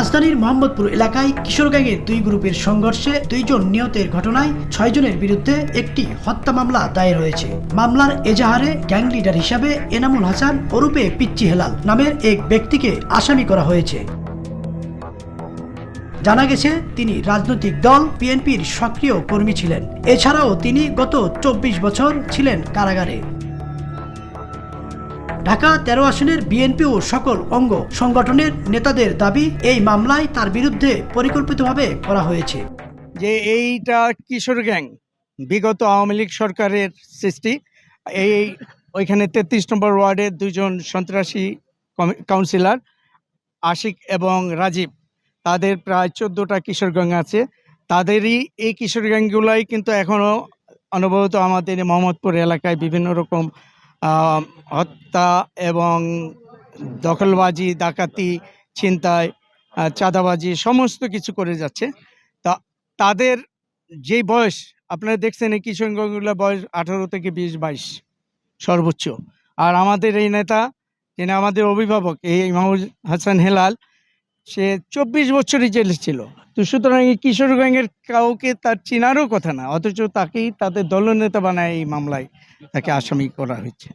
রাজধানীর মোহাম্মদপুর এলাকায় কিশোর গ্যাংয়ের দুই গ্রুপের সংঘর্ষে দুইজন নিহতের ঘটনায় ছয়জনের বিরুদ্ধে একটি হত্যা মামলা দায়ের হয়েছে। মামলার এজাহারে গ্যাং লিডার হিসাবে এনামুল হাসান ওরূপে পিচ্চি হেলাল নামের এক ব্যক্তিকে আসামি করা হয়েছে। জানা গেছে, তিনি রাজনৈতিক দল, বিএনপির সক্রিয় কর্মী ছিলেন। এছাড়াও তিনি গত চব্বিশ বছর ছিলেন কারাগারে। ঢাকা তেরো আসনের বিএনপি ও সকল অঙ্গ সংগঠনের নেতাদের দাবি, এই মামলায় তার বিরুদ্ধে পরিকল্পিতভাবে করা হয়েছে। যে এইটা কিশোর গ্যাং, বিগত আওয়ামী লীগ সরকারের সৃষ্টি। এই ওইখানে তেত্রিশ নম্বর ওয়ার্ডের দুজন সন্ত্রাসী কাউন্সিলর আশিক এবং রাজীব। তাদের প্রায় চোদ্দোটা কিশোর গ্যাং আছে। তাদেরই এই কিশোর গ্যাংগুলাই কিন্তু এখনও অনবরত আমাদের মোহাম্মদপুর এলাকায় বিভিন্ন রকম হত্যা এবং দখলবাজি, ডাকাতি চিন্তায় চাঁদাবাজি সমস্ত কিছু করে যাচ্ছে। তা তাদের যেই বয়স, আপনারা দেখছেন এই কিশোরগঞ্জগুলোর বয়স আঠারো থেকে বিশ, বাইশ সর্বোচ্চ। আর আমাদের এই নেতা, যিনি আমাদের অভিভাবক, এই ইমামুল হাসান হেলাল সে চব্বিশ বছরই জেলে ছিল। তো সুতরাং এই কিশোরগঞ্জের কাউকে তার চেনারও কথা না, অথচ তাকেই তাদের দলনেতা বানায় এই মামলায় তাকে আসামি করা হয়েছে।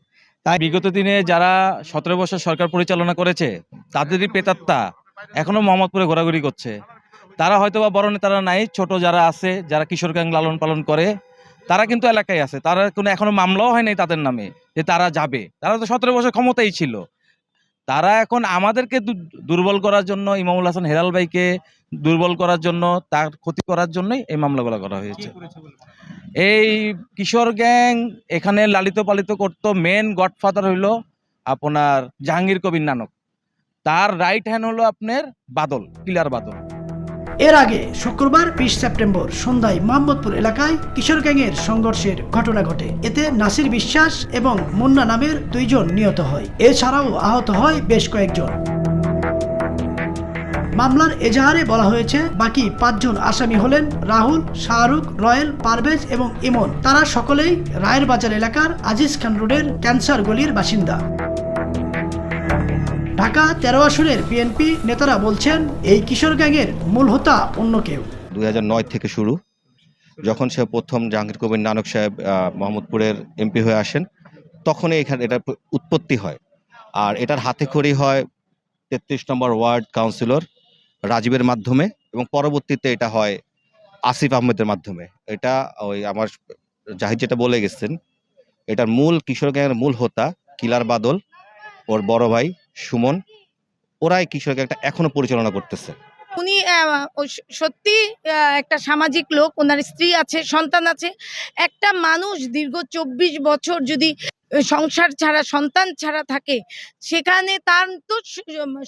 তাই বিগত দিনে যারা সতেরো বছর সরকার পরিচালনা করেছে, তাদেরই পেতাত্তা এখনও মোহাম্মদপুরে ঘোরাঘুরি করছে। তারা হয়তো বা বড় নেতারা নাই, ছোট যারা আছে, যারা কিশোর গ্যাং লালন পালন করে, তারা কিন্তু এলাকায় আছে। তারা কোনো এখনও মামলাও হয় নাই তাদের নামে যে তারা যাবে। তারা তো সতেরো বছর ক্ষমতাই ছিল। তারা এখন আমাদেরকে দুর্বল করার জন্য ইমামুল হাসান হেলাল ভাইকে দুর্বল করার জন্য, তার ক্ষতি করার জন্যই এই মামলাগুলো করা হয়েছে। এই কিশোর গ্যাং এখানে লালিত পালিত করতো মেন গডফাদার হইল আপনার জাহাঙ্গীর কবির নানক। তার রাইট হ্যান্ড হলো আপনার বাদল কিলার বাদল। এর আগে শুক্রবার বিশ সেপ্টেম্বর সন্ধ্যায় মোহাম্মদপুর এলাকায় কিশোর গ্যাংয়ের সংঘর্ষের ঘটনা ঘটে। এতে নাসির বিশ্বাস এবং মুন্না নামের দুইজন নিহত হয়। এছাড়াও আহত হয় বেশ কয়েকজন। মামলার এজাহারে বলা হয়েছে, বাকি পাঁচজন আসামি হলেন রাহুল, শাহরুখ, রয়েল, পারভেজ এবং ইমন। তারা সকলেই রায়ের বাজার এলাকার আজিজ খান রোডের ক্যান্সার গলির বাসিন্দা। ঢাকা তেরো আসনের বিএনপি নেতারা বলছেন, এই কিশোর গ্যাংয়ের মূল হোতা অন্য কেউ। দুই থেকে শুরু, যখন সে প্রথম জাহাঙ্গীর কবির নানক সাহেব মোহাম্মদপুরের এমপি হয়ে আসেন, তখনই এখানে এটার উৎপত্তি হয়। আর এটার হাতে খড়ি হয় তেত্রিশ নম্বর ওয়ার্ড কাউন্সিলর রাজীবের মাধ্যমে এবং পরবর্তীতে এটা হয় আসিফ আহমেদের মাধ্যমে। এটা ওই আমার জাহিদ যেটা বলে গেছেন, এটার মূল কিশোর গ্যাংয়ের মূল হোতা কিলার বাদল ওর বড় ভাই সুমন, ওরাই কিশোর একটা এখনও পরিচালনা করতেছে। উনি সত্যি একটা সামাজিক লোক, ওনার স্ত্রী আছে, সন্তান আছে। একটা মানুষ দীর্ঘ চব্বিশ বছর যদি সংসার ছাড়া, সন্তান ছাড়া থাকে, সেখানে তার তো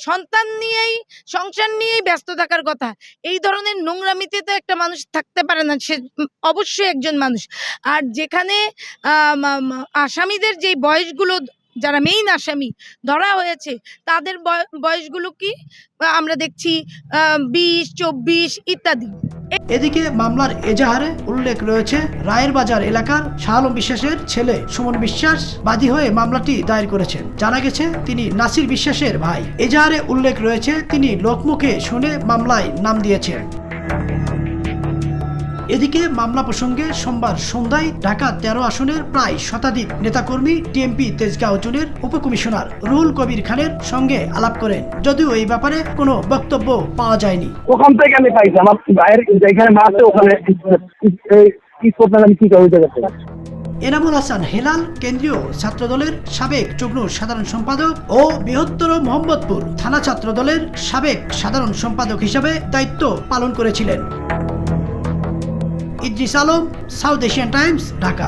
সন্তান নিয়েই, সংসার নিয়েই ব্যস্ত থাকার কথা। এই ধরনের নোংরামিতে তো একটা মানুষ থাকতে পারে না, সে অবশ্যই একজন মানুষ। আর যেখানে আসামিদের যে বয়সগুলো যারা মেইন আসামি, ধরা হয়েছে, তাদের বয়- বয়সগুলো কি? আমরা দেখছি বিশ, চব্বিশ ইত্যাদি। এদিকে মামলার এজাহারে উল্লেখ রয়েছে রায়ের বাজার এলাকার শাহলম বিশ্বাসের ছেলে সুমন বিশ্বাস বাদী হয়ে মামলাটি দায়ের করেছেন। জানা গেছে, তিনি নাসির বিশ্বাসের ভাই। এজাহারে উল্লেখ রয়েছে, তিনি লোকমুখে শুনে মামলায় নাম দিয়েছেন। এদিকে মামলা প্রসঙ্গে সোমবার সন্ধ্যায় ঢাকা তেরো আসনের প্রায় শতাধিক নেতাকর্মী টিএমপি তেজগাঁও জোনের উপকমিশনার রুহুল কবির খানের সঙ্গে আলাপ করেন। যদিও এই ব্যাপারে কোনো বক্তব্য পাওয়া যায়নি। ওখান থেকে আমি পাইছি আমার ভাইয়ের যেখানে মারছে ওখানে কি করতেন আমি কি করে দেখতে এনামুল হাসান হেলাল কেন্দ্রীয় ছাত্রদলের সাবেক যুগ্ম সাধারণ সম্পাদক ও বৃহত্তর মোহাম্মদপুর থানা ছাত্রদলের সাবেক সাধারণ সম্পাদক হিসাবে দায়িত্ব পালন করেছিলেন। Idris Alam South Asian Times Dhaka.